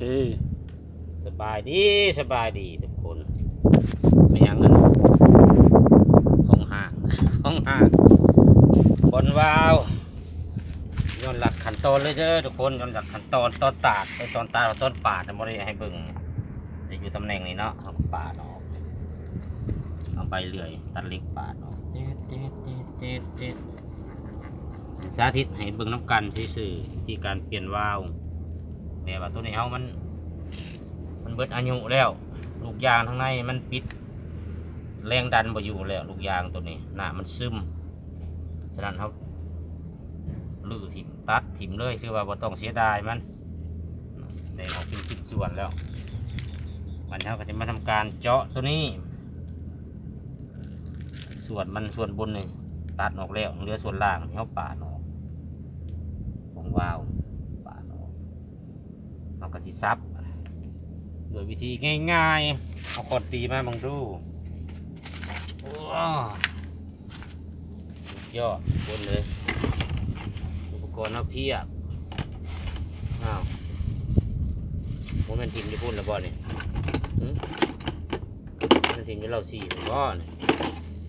เคสบายดีสบายดีทุกคนไม่ยังกันของห่างของห่างบนวาวย้อนหลักขั้นตอนเลยเด้อทุกคนย้อนหลักขั้นตอนตอนตาดไอตอนตาดตอนปาดจะไม่ได้ให้เบิ่งจะอยู่ตำแหน่งนี้เนาะเอาปาดออกเอาไปเรื่อยตัดเล็กปาดออกเจ็ดเจ็ดเจ็ดเจ็ดเจ็ดสาธิตให้เบิ่งน้ำกันซื่อๆที่การเปลี่ยนวาว แบบว่าตัวนี้เอามัน มันเบิดอายุแล้ว ลูกยางทั้งในมันปิด แรงดันบ่อยู่แล้ว ลูกยางตัวนี้หน้ามันซึมฉะนั้นเขาลื้อถิ่มตัดถิ่มเลยคือว่าบ่ต้องเสียดายมันได้ออกเป็นชิ้นส่วนแล้ววันนี้เขาก็จะมาทำการเจาะตัวนี้ ส่วนมันส่วนบนนี่ตัดออกแล้วเหลือส่วนล่างที่เขาปาดออกของวาว เราก็สิซับโดยวิธีง่ายๆ เอาคอนตีมาบังดูว้าวยอดบนเลย อุปกรณ์เอาเพียบ อ้าวโมเมนทีมญี่ปุ่นแล้วบ่เนี่ยมันทีมที่เราสี่บ่เนี่ย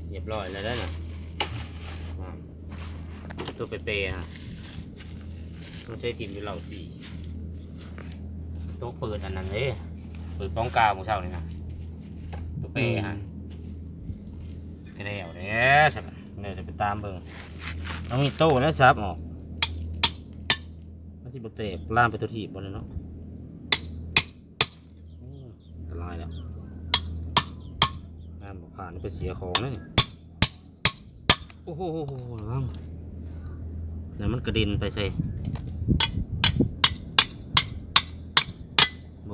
เรียบร้อยแล้วนะน่ะอ้าวตัวเปย์ๆฮะต้องใช้ทีมที่เราสี่ ตัวเปิดอันนั้นเลยเปิดป้องกาวของเช่านี่นะตัวเป้ฮะก็ได้เอาเด้อสับเดี๋ยวจะไปตามเบิ่งน้องมีโต้แล้วซับออกมันสิบเตะล่ามไปตัวที่บนเลยเนาะอืมอันตรายแล้วงานบอกผ่านนี่ไปเสียของแล้วนี่โอ้โหระวังเดี๋ยวมันกระเด็นไปใส่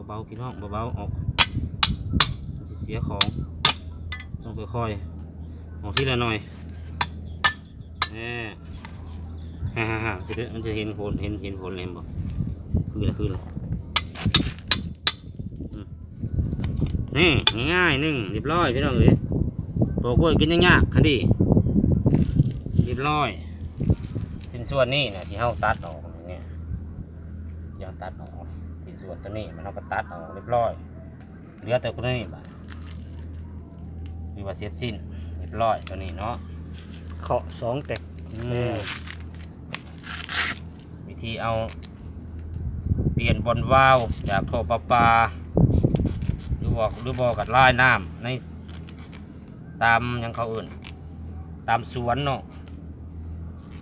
เบาๆพี่น้องเบาๆออกเสียของต้องค่อยๆออกทีละหน่อยแหน่ฮ่าฮ่าฮ่ามันจะเห็นผลเห็นเห็นผลเลยเห็นบ่คือละคือละนี่ง่ายๆหนึ่งเรียบร้อยพี่น้องเอ้ยตัวกล้วยกินยากๆคันดีเรียบร้อย สิ้นส่วนนี่นะที่เฮาตัดออกอย่างเงี้ยยังตัดออก สิ้นส่วนตัวนี้มันเอาก็ตัดออกเรียบร้อยเหลือแต่ตัวนี้บ่าคือว่าเสร็จสิ้นเรียบร้อยตัวนี้เนาะเคาะสองแตกอืมวิธีเอา เปลี่ยนบอลวาล์วจากท่อประปาหรือบอกหรือบอกกับลายน้ำในตามหยังเขาเอื่น ตามสวนเนาะ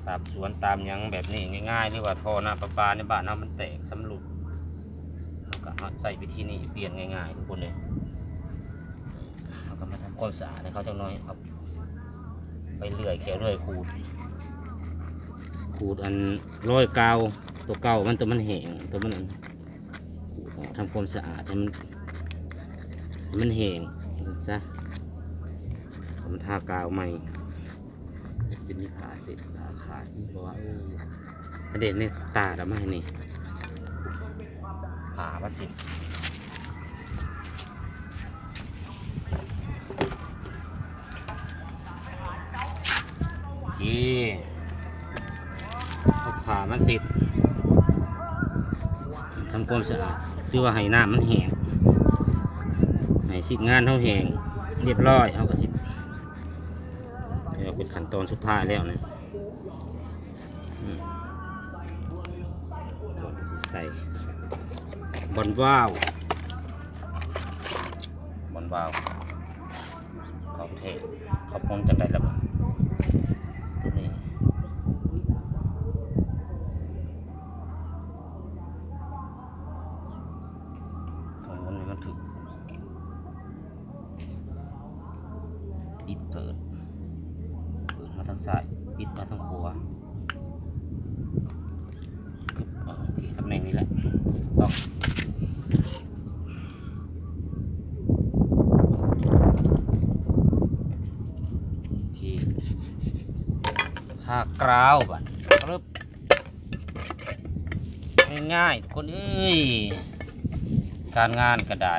ตามสวนตามหยังแบบนี้ง่ายๆหรือว่าท่อน้ำประปาในบ้านเรามันแตกสำรุดเรา ก็ใส่วิธีนี้เปลี่ยนง่ายๆทุกคนเลยเราก็มาทำความสะอาดให้เขาจังน้อยเอาไปเลื่อยแค่เลื่อยขูด ขูดอันร้อยกาวตัวเก่ามันตัวมันแห้งตัวมันขูดออกทำความสะอาดให้มันมันแห้งซะเอามันทากาวใหม่สิมีผาเสร็จผาขายเพราะว่าเออประเด็นนี่ตาดเอามาให้นี่ ผ่าวัดสิโอเคเอาผ่ามันสร็จทำความสะอาดคือว่าให้น้ำมันแห้งให้สิงานเขาแห้งเรียบร้อยเอาก็สิเดี๋ยวเป็นขั้นตอนสุดท้ายแล้วนะก่อนสิใส่ บอลว่าวบอลว่าวเขาเทเขาพงจังได้แล้วตัวนี้ตรงนู้นนี่มันถึกปิดเปิดเปิดมาทางซ้ายปิดมาทางขวาคึบอ่าโอเคตำแหน่งนี้แหละต้องโอเค ถากราวบัดกรึบง่ายๆคนเอ้ยการงานก็ได้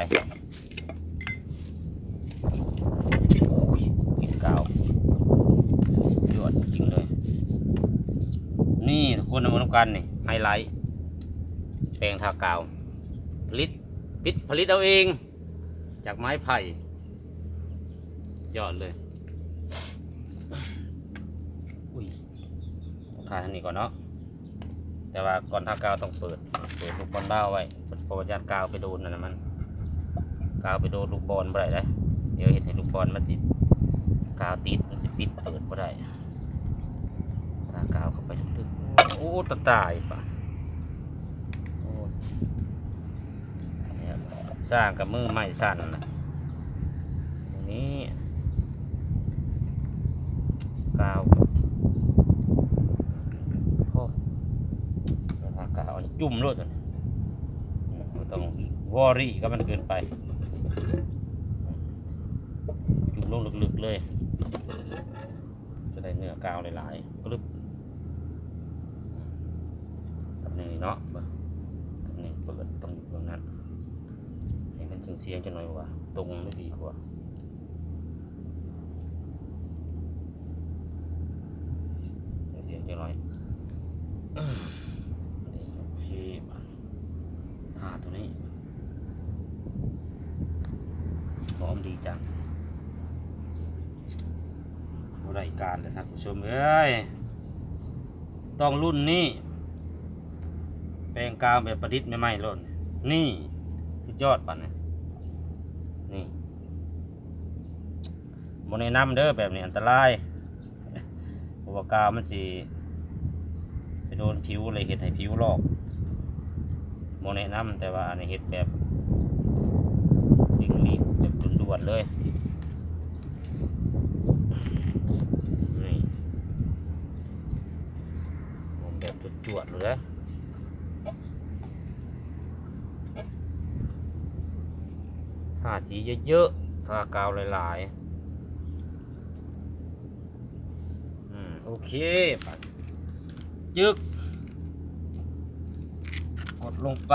กินกาวยอดจริงเลย นี่ทุกคนมาทำกันนี่ไฮไลท์แปรงทากาว ผลิตปิดผลิตเอาเอง จากไม้ไผ่ยอดเลย อุ้ยทาทางนี้ก่อนเนาะแต่ว่าก่อนทากาวต้องเปิดเปิดลูกบอลเบ้าไว้เพราะว่าญาติกาวไปโดนนั่นนะมันกาวไปโดนลูกบอลบ่ได้เลยเดี๋ยวเห็นให้ลูกบอลมันสิกาวติดมันสิปิดเปิดบ่ได้ทากาวเข้าไปลึกๆโอ้ตะตายปะสร้างกับมือไม่สั่นนะตรงนี้กาวโอ้แล้วทากาว จุ่มรถต้องวอรี่ก็มันเกินไป จุ่มลงลึกๆเลย จะได้เนื้อกาวหลายๆกรึบตำแหน่งเนาะเบิ่งตำแหน่งเปิดตรงอยู่ตรงนั้น ให้มันเสียงๆจะหน่อยว่า ตรงไม่ดีกว่าเสียงจะหน่อยอืมนี่โอเคมาทาตัวนี้หอมดีจัง บริ การเลยท่านผู้ชมเอ้ยต้องรุ่นนี้แปลงกาวแบบประดิษฐ์ไม่ไหม้ล้นนี่สุดยอดปันนะนี่โมเนน้ำเด้อแบบนี้อันตรายเพราะว่ากาวมันสิไปโดนผิวเลยเห็ดให้ผิวลอกโมเนน้ำแต่ว่าอันนี้เห็ดแบบดิ่งรีดแบบด่วนๆเลย นี่ผมแบบจ วดเลยนะทาสีเยอะๆสากาวหลายๆ อืม โอเคไปจึก กดลงไป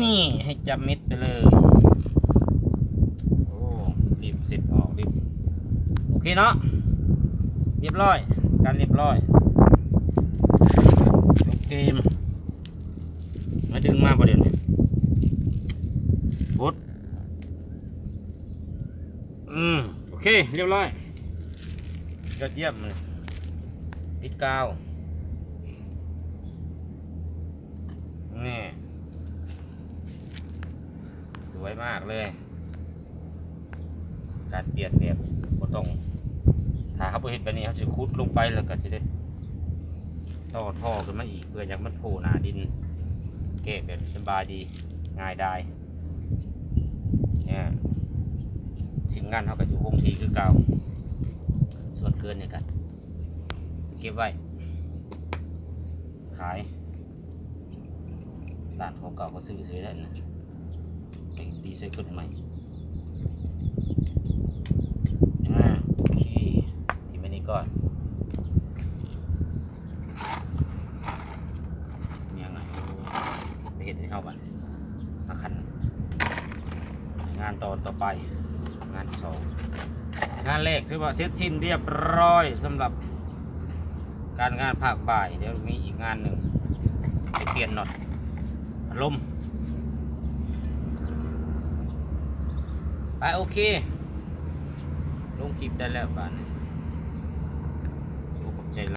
นี่ให้จับม็ดไปเลย โอ้รีบเสร็จออกรีบ โอเคเนาะเรียบร้อย การเรียบร้อย เกมมาดึงมาประเด็นนี้พุดอืม โอเค เรียบร้อยยอดเยี่ยมเลยปิดกาว นี่ สวยมากเลย การเปลี่ยนแบบบ่ต้องถ้าเขาบ่เห็นแบบนี้เขาจะคุดลงไปแล้วก็จะได้ ต่อท่อขึ้นมาอีกเพื่ออยากมันโผล่หน้าดินเก็บแบบสบายดีง่ายได้เนี่ยสิ่งงานเขาก็อยู่คงที่คือเก่าส่วนเกินเนี่ยกันเก็บไว้ ขายร้านของเก่าก็ซื้อซื้อได้นะไปดีไซเคิลใหม่ อ่าโอเคทีมอันนี้ก่อนเนี่ยไงไปเห็นให้เอาบันมาคัน งาน ตอนต่อไปงานสองงานแรกถือว่าเสร็จสิ้นเรียบร้อยสำหรับ การงานภาคบ่าย เดี๋ยวมีอีกงานหนึ่งไปเปลี่ยนหน่อตลมไปโอเค ลงคลิปได้แล้วบ้านนี้